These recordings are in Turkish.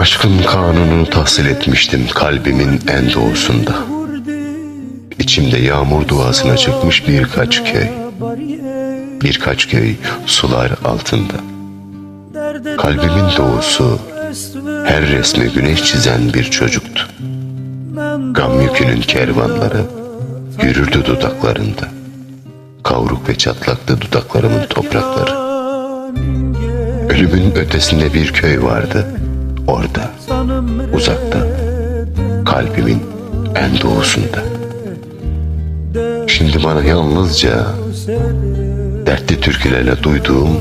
Aşkın kanununu tahsil etmiştim kalbimin en doğusunda. İçimde yağmur duasına çıkmış birkaç köy. Birkaç köy sular altında. Kalbimin doğusu her resme güneş çizen bir çocuktu. Gam yükünün kervanları yürürdü dudaklarında. Kavruk ve çatlaktı dudaklarımın toprakları. Ölümün ötesinde bir köy vardı. Orada, uzakta, kalbimin en doğusunda. Şimdi bana yalnızca dertli türkülerle duyduğum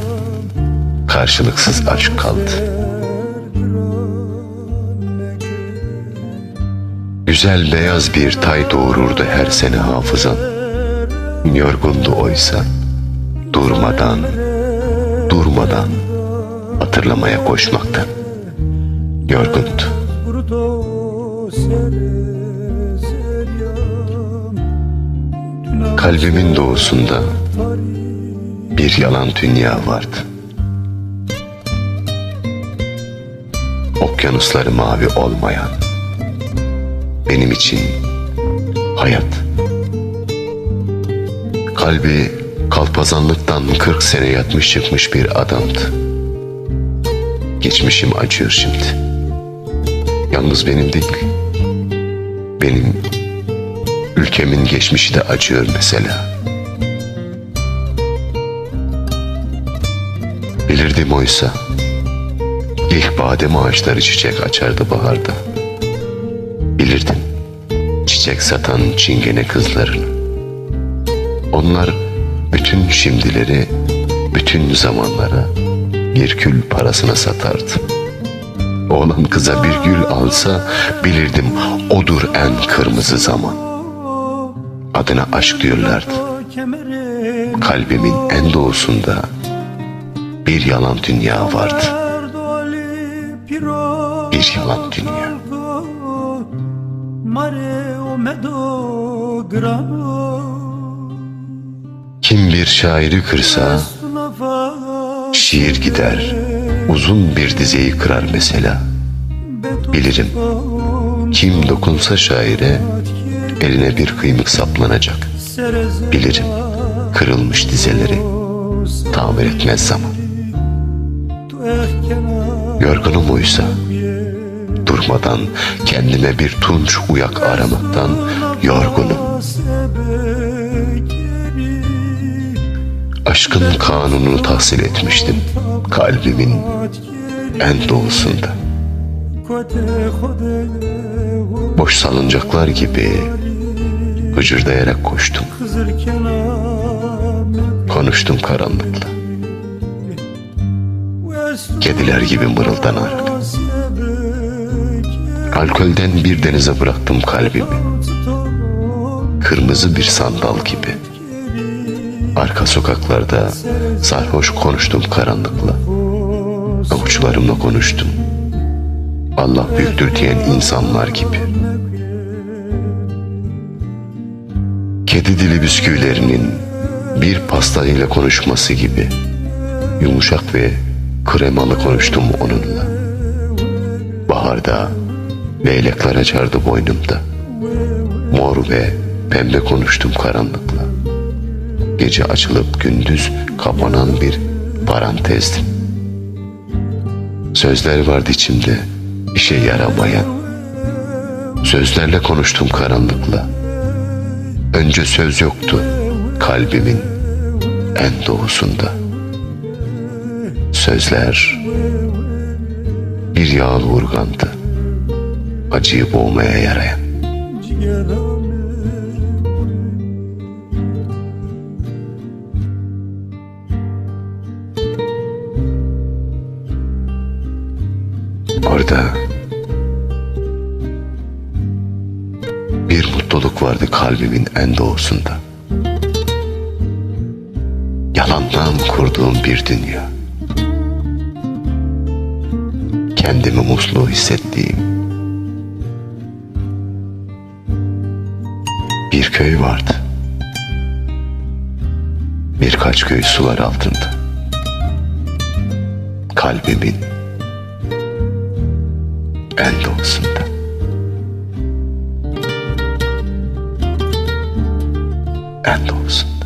karşılıksız aşk kaldı. Güzel beyaz bir tay doğururdu her sene hafızan. Yorgundu oysa durmadan, durmadan hatırlamaya koşmaktan. Yorgundu. Kalbimin doğusunda bir yalan dünya vardı. Okyanusları mavi olmayan, benim için hayat. Kalbi kalpazanlıktan 40 sene yatmış çıkmış bir adamdı. Geçmişim acıyor şimdi. Yalnız benim değil. Benim ülkemin geçmişi de acıyor mesela. Bilirdim oysa ilk badem ağaçları çiçek açardı baharda. Bilirdim çiçek satan çingene kızlarını. Onlar bütün şimdileri, bütün zamanlara bir gül parasına satardı. Oğlan kıza bir gül alsa bilirdim odur en kırmızı zaman. Adına aşk diyorlardı. Kalbimin en doğusunda bir yalan dünya vardı. Bir yalan dünya. Kim bir şairi kırsa şiir gider. Uzun bir dizeyi kırar mesela. Bilirim. Kim dokunsa şaire eline bir kıymık saplanacak. Bilirim. Kırılmış dizeleri tamir etmez zaman. Yorgunum oysa durmadan kendime bir tunç uyak aramaktan yorgunum. Aşkın kanununu tahsil etmiştim kalbimin en doğusunda. Boş salıncaklar gibi hıcırdayarak koştum. Konuştum karanlıkla. Kediler gibi mırıldanarak. Alkolden bir denize bıraktım kalbimi. Kırmızı bir sandal gibi. Arka sokaklarda sarhoş konuştum karanlıkla. Avuçlarımla konuştum. Allah büyüktür diyen insanlar gibi. Kedi dili bisküvilerinin bir pastayla konuşması gibi yumuşak ve kremalı konuştum onunla. Baharda leylekler açardı boynumda. Mor ve pembe konuştum karanlıkla. Gece açılıp gündüz kapanan bir parantezdim. Sözler vardı içimde işe yaramayan. Sözlerle konuştum karanlıkla. Önce söz yoktu kalbimin en doğusunda. Sözler bir yağlı urgandı. Acıyı boğmaya yarayan. Orada bir mutluluk vardı kalbimin en doğusunda. Yalandan kurduğum bir dünya. Kendimi muslu hissettiğim bir köy vardı. Birkaç köy sular altında. Kalbimin el doğusunda. El doğusunda.